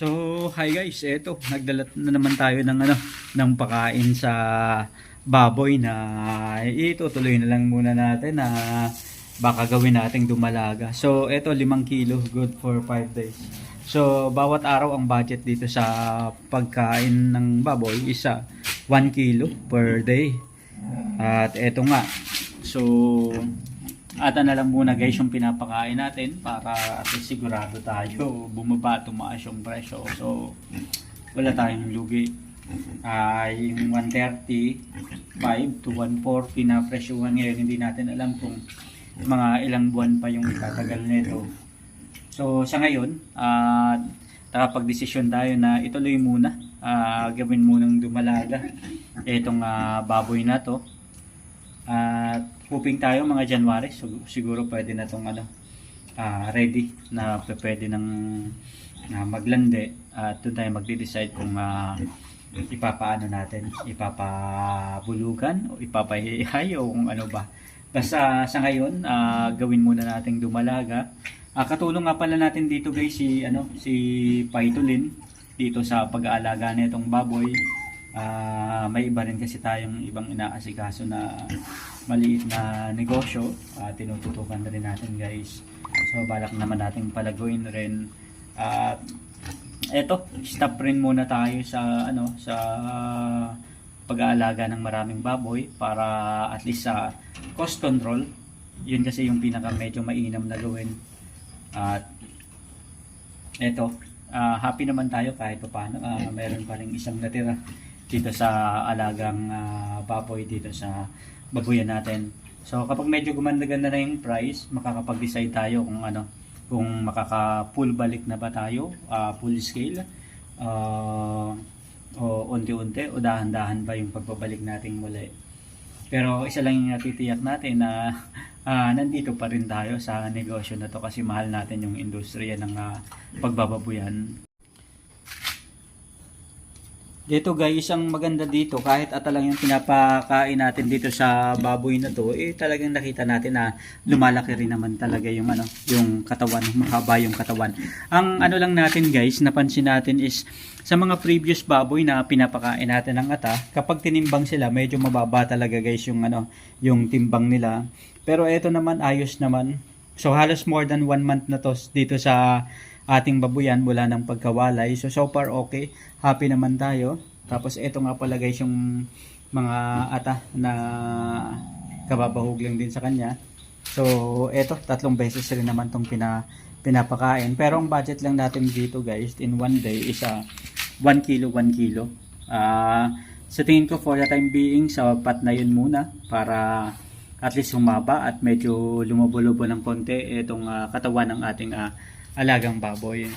So, hi guys, eto, nagdala na naman tayo ng ano, ng pakain sa baboy na itutuloy na lang muna natin na baka gawin nating dumalaga. So, eto 5 kilo, good for 5 days. So, bawat araw ang budget dito sa pagkain ng baboy isa 1 kilo per day. At eto nga. So, ata na lang muna guys yung pinapakain natin para sigurado tayo bumaba tumaas yung presyo. So, wala tayong lugi. Ay yung 135 to 140 na presyohan ngayon, hindi natin alam kung mga ilang buwan pa yung itatagal nito. So, sa ngayon, uh, nakapag-desisyon tayo na ituloy muna, ah, gawin munang dumalaga itong ah, baboy na to. At hoping tayo mga January, sig- siguro pwede na tong ano, ah, ready na pwede nang na maglande at doon tayo magde-decide kung ah, ipapaano natin, ipapabulugan o ipapahihay o kung ano ba. Basta sa ngayon, ah, gawin muna nating dumalaga. Ah, katulong nga pala natin dito guys si ano si Paitolin dito sa pag-aalaga nitong baboy. Ah, may iba rin kasi tayong ibang inaasikaso na maliit na negosyo. Ah, tinututukan na rin natin guys. So balak naman nating palaguin rin. At eto, stop rin muna tayo sa ano sa pag-aalaga ng maraming baboy para at least sa cost control. Yun kasi yung pinaka medyo mainam na gawin. At eto, ah, happy naman tayo kahit pa paano. Ah, meron pa rin isang natira dito sa alagang ah, baboy dito sa babuyan natin. So kapag medyo gumanda-ganda na yung price, makakapag-decide tayo kung ano, kung makaka-full balik na ba tayo, ah, full scale, ah, o unti-unti, o dahan-dahan ba yung pagbabalik nating muli. Pero isa lang yung natitiyak natin na ah, nandito pa rin tayo sa negosyo na to kasi mahal natin yung industriya ng ah, pagbababuyan. Dito guys, ang maganda dito, kahit ata lang yung pinapakain natin dito sa baboy na to, eh talagang nakita natin na lumalaki rin naman talaga yung ano, yung katawan, mahaba yung katawan. Ang ano lang natin guys, napansin natin is sa mga previous baboy na pinapakain natin ng ata, kapag tinimbang sila, medyo mababa talaga guys yung ano, yung timbang nila. Pero ito naman ayos naman. So halos more than one month na to dito sa ating babuyan mula ng pagkawalay. So so far okay. Happy naman tayo. Tapos ito nga pala guys yung mga ata na kababahog lang din sa kanya. So ito tatlong beses rin naman tong pina, pinapakain. Pero ang budget lang natin dito guys in one day is uh, 1 kilo 1 kilo. Ah sa tingin ko for the time being sapat na yun muna para at least humaba at medyo lumabo-lubo ng konti itong ah, katawan ng ating ah, alagang baboy.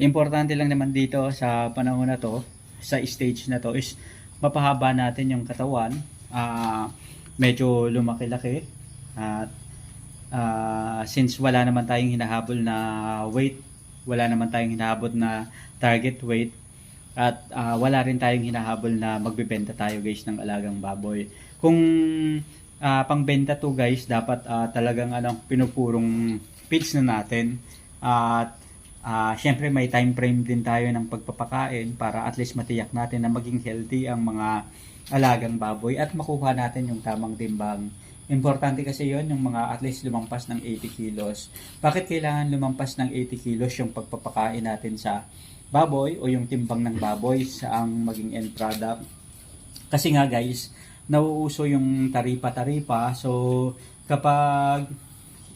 Importante lang naman dito sa panahon na to, sa stage na to is mapahaba natin yung katawan, ah, medyo lumaki-laki at ah, since wala naman tayong hinahabol na weight, wala naman tayong hinahabol na target weight, at ah, wala rin tayong hinahabol na magbebenta tayo guys ng alagang baboy. Kung ah, pangbenta to guys, dapat ah, talagang ano, pinupurong feeds na natin. At ah, syempre may time frame din tayo ng pagpapakain para at least matiyak natin na maging healthy ang mga alagang baboy at makuha natin yung tamang timbang. Importante kasi yon yung mga at least lumampas ng 80 kilos. Bakit kailangan lumampas ng 80 kilos yung pagpapakain natin sa baboy o yung timbang ng baboy sa ang maging end product? Kasi nga guys, nauuso yung taripa-taripa. So, kapag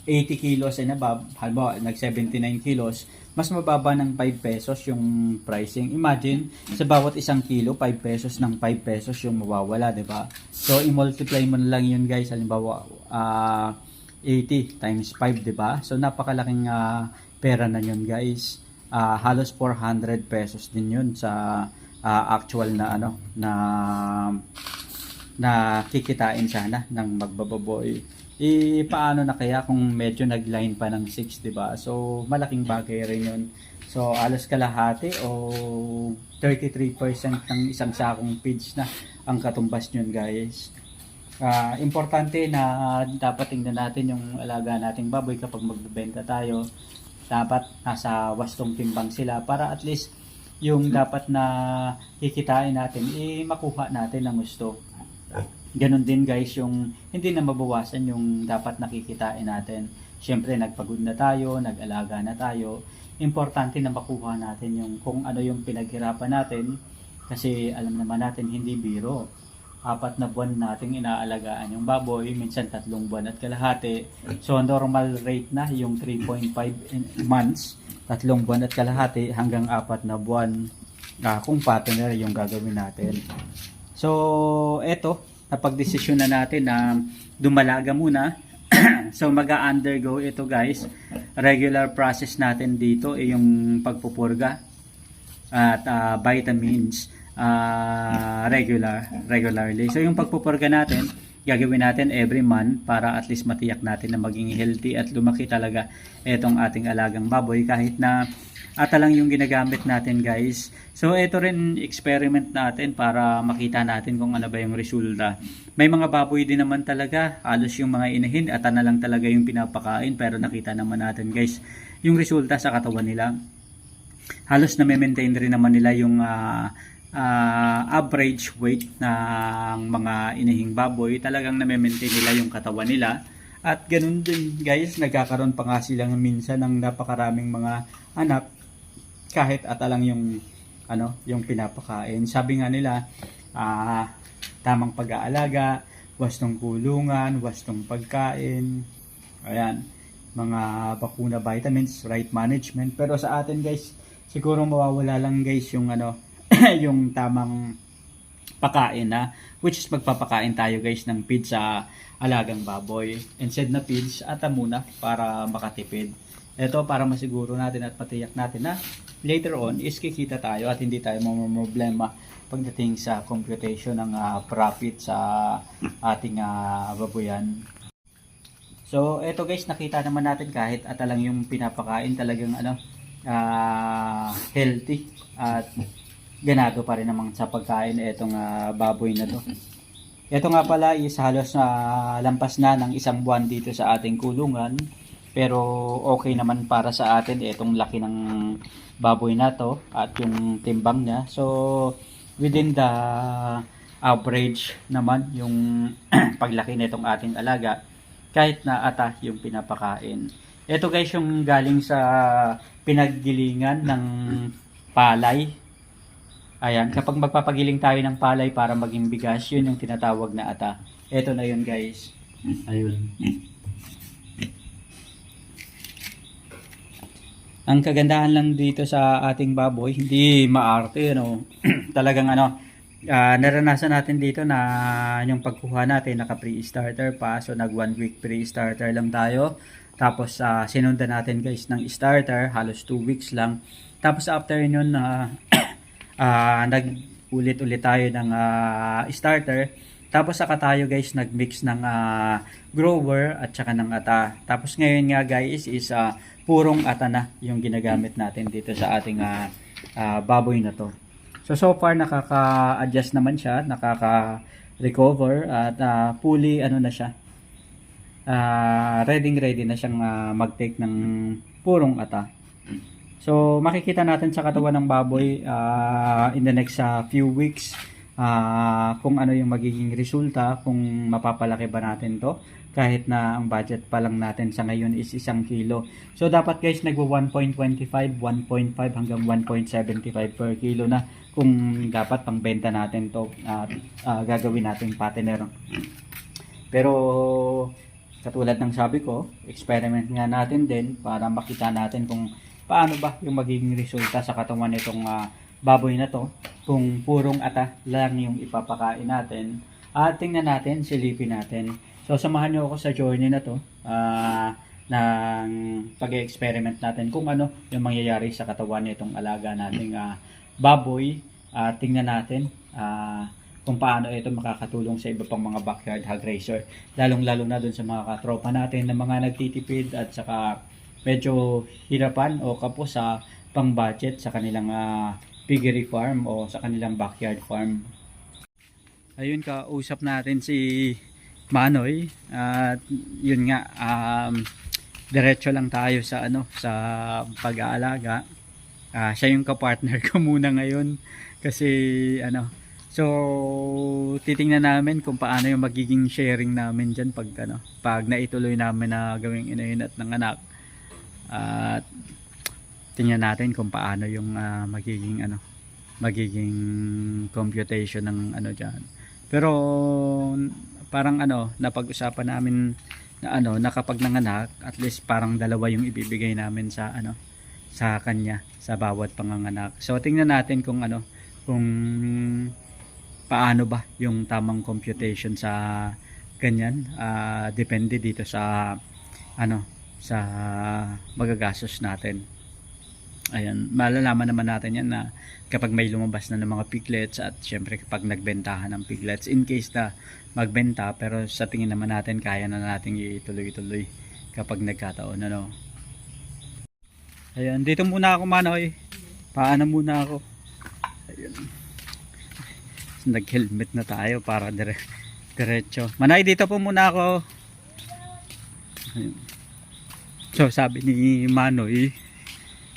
80 kilos and above, halimbawa, nag 79 kilos, mas mababa ng 5 pesos yung pricing. Imagine, sa bawat isang kilo, 5 pesos ng 5 pesos yung mawawala, di ba? So, i-multiply mo na lang yun guys. Halimbawa, ah 80 times 5, di ba? So, napakalaking ah, pera na yun guys. Ah, halos 400 pesos din yun sa ah, actual na ano na na kikitain sana ng magbababoy. E paano na kaya kung medyo nagline pa ng 6, 'di ba? So malaking bagay rin 'yun. So alos kalahati o 33% ng isang sakong feeds na ang katumbas niyon, guys. Ah, importante na dapat tingnan natin yung alaga nating baboy kapag magbebenta tayo dapat nasa wastong timbang sila para at least yung dapat na kikitain natin, eh makuha natin ang gusto. Ganon din guys yung hindi na mabawasan yung dapat nakikitain natin. Siyempre nagpagod na tayo, nag-alaga na tayo. Importante na makuha natin yung kung ano yung pinaghirapan natin kasi alam naman natin hindi biro. Apat na buwan nating inaalagaan yung baboy, minsan tatlong buwan at kalahati. So normal rate na yung 3.5 in- months, tatlong buwan at kalahati hanggang apat na buwan ah, kung partner yung gagawin natin. So, eto, napagdesisyon na natin na dumalaga muna. so, mag-undergo ito guys. Regular process natin dito ay yung pagpupurga at ah, vitamins ah, regular regularly. So, yung pagpupurga natin, gagawin natin every month para at least matiyak natin na maging healthy at lumaki talaga itong ating alagang baboy kahit na ata lang yung ginagamit natin guys. So ito rin experiment natin para makita natin kung ano ba yung resulta. May mga baboy din naman talaga, halos yung mga inahin ata na lang talaga yung pinapakain pero nakita naman natin guys yung resulta sa katawan nila. Halos na maintain rin naman nila yung ah, ah, average weight ng mga inahing baboy. Talagang na maintain nila yung katawan nila. At ganun din guys, nagkakaroon pa nga sila minsan ng napakaraming mga anak kahit ata lang yung ano, yung pinapakain. Sabi nga nila, ah, tamang pag-aalaga, wastong kulungan, wastong pagkain, ayan, mga bakuna vitamins, right management. Pero sa atin guys, siguro mawawala lang guys yung ano, yung tamang pakain na which is magpapakain tayo guys ng feed sa alagang baboy instead na feeds ata muna para makatipid ito para masiguro natin at patiyak natin na later on is kikita tayo at hindi tayo problema pagdating sa computation ng ah, profit sa ating ah, baboyan So, eto guys, nakita naman natin kahit ata lang yung pinapakain talagang ano, ah, healthy at ganado pa rin naman sa pagkain etong ah, baboy na to. Ito nga pala is halos na lampas na ng isang buwan dito sa ating kulungan. Pero okay naman para sa atin itong laki ng baboy na to at yung timbang niya. So within the average naman yung paglaki nitong ating alaga kahit na ata yung pinapakain. Ito guys yung galing sa pinaggilingan ng palay. Ayan, kapag magpapagiling tayo ng palay para maging bigas, yun yung tinatawag na ata. Ito na yun guys. Ayun. Ang kagandahan lang dito sa ating baboy, hindi maarte, ano. Talagang ano, ah, naranasan natin dito na yung pagkuha natin, naka pre-starter pa. So, nag one week pre-starter lang tayo. Tapos, ah, sinundan natin guys ng starter, halos 2 weeks lang. Tapos, after yun, na ah nag-ulit-ulit tayo ng ah, starter. Tapos saka tayo guys nag-mix ng ah, grower at saka ng ata. Tapos ngayon nga guys is ah, purong ata na yung ginagamit natin dito sa ating ah, ah, baboy na to. So so far nakaka-adjust naman siya, nakaka-recover at ah, fully ano na siya. Ah, ready ready na siyang ah, mag-take ng purong ata. So makikita natin sa katawan ng baboy ah, in the next ah, few weeks ah, kung ano yung magiging resulta, kung mapapalaki ba natin to kahit na ang budget pa lang natin sa ngayon is isang kilo. So dapat guys nagwa 1.25, 1.5 hanggang 1.75 per kilo na kung dapat pangbenta natin to at ah, gagawin nating partner. Pero katulad ng sabi ko, experiment nga natin din para makita natin kung paano ba yung magiging resulta sa katawan nitong ah, baboy na to kung purong ata lang yung ipapakain natin at tingnan natin, silipin natin so samahan nyo ako sa journey na to ah, ng pag-experiment natin kung ano yung mangyayari sa katawan nitong alaga nating ah, baboy at tingnan natin ah, kung paano ito makakatulong sa iba pang mga backyard hog raiser lalong lalo na dun sa mga katropa natin na mga nagtitipid at saka medyo hirapan o kapos sa pang budget sa kanilang ah, piggery farm o sa kanilang backyard farm. Ayun ka, usap natin si Manoy. At yun nga um, diretso lang tayo sa ano sa pag-aalaga. Ah, siya yung kapartner ko muna ngayon. Kasi ano so titingnan namin kung paano yung magiging sharing namin diyan pag ano pag naituloy namin na gawing inahin at ng anak at tingnan natin kung paano yung ah, magiging ano magiging computation ng ano diyan pero parang ano napag-usapan namin na ano na kapag nanganak at least parang dalawa yung ibibigay namin sa ano sa kanya sa bawat panganganak. So tingnan natin kung ano kung paano ba yung tamang computation sa ganyan. Ah, depende dito sa ano sa magagastos natin. Ayan malalaman naman natin yan na kapag may lumabas na ng mga piglets at syempre kapag nagbentahan ng piglets in case na magbenta pero sa tingin naman natin kaya na natin ituloy-tuloy kapag nagkataon ano? Ayan dito muna ako manoy. Paano muna ako? Ayun. Nag helmet na tayo para dire diretso. Manay dito po muna ako. Ayun. so sabi ni Manoy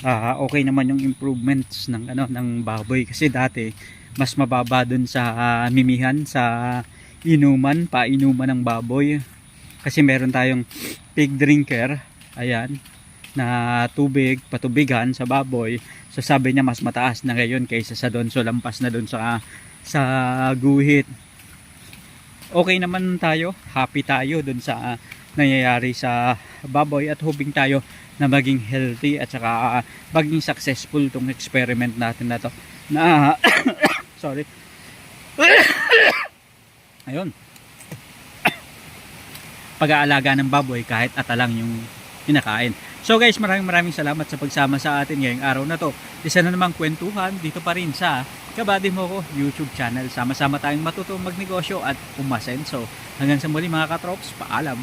ah okay naman yung improvements ng ano ng baboy. Kasi dati mas mababa dun sa ah, mimihan sa inuman painuman ng baboy. Kasi meron tayong pig drinker ayan na tubig patubigan sa baboy. So sabi niya mas mataas na ngayon kaysa sa doon. So lampas na doon sa sa guhit. Okay naman tayo. Happy tayo doon sa ah, nangyayari sa baboy. At hoping tayo na maging healthy at saka ah, maging successful tong experiment natin na to. Na sorry ayun. Pag-aalaga ng baboy kahit atalang yung kinakain. So guys maraming maraming salamat sa pagsama sa atin ngayong araw na to. Isa na namang kwentuhan dito pa rin sa Kabady mo ko YouTube channel. Sama-sama tayong matutong magnegosyo at umasenso. Hanggang sa muli mga katrops paalam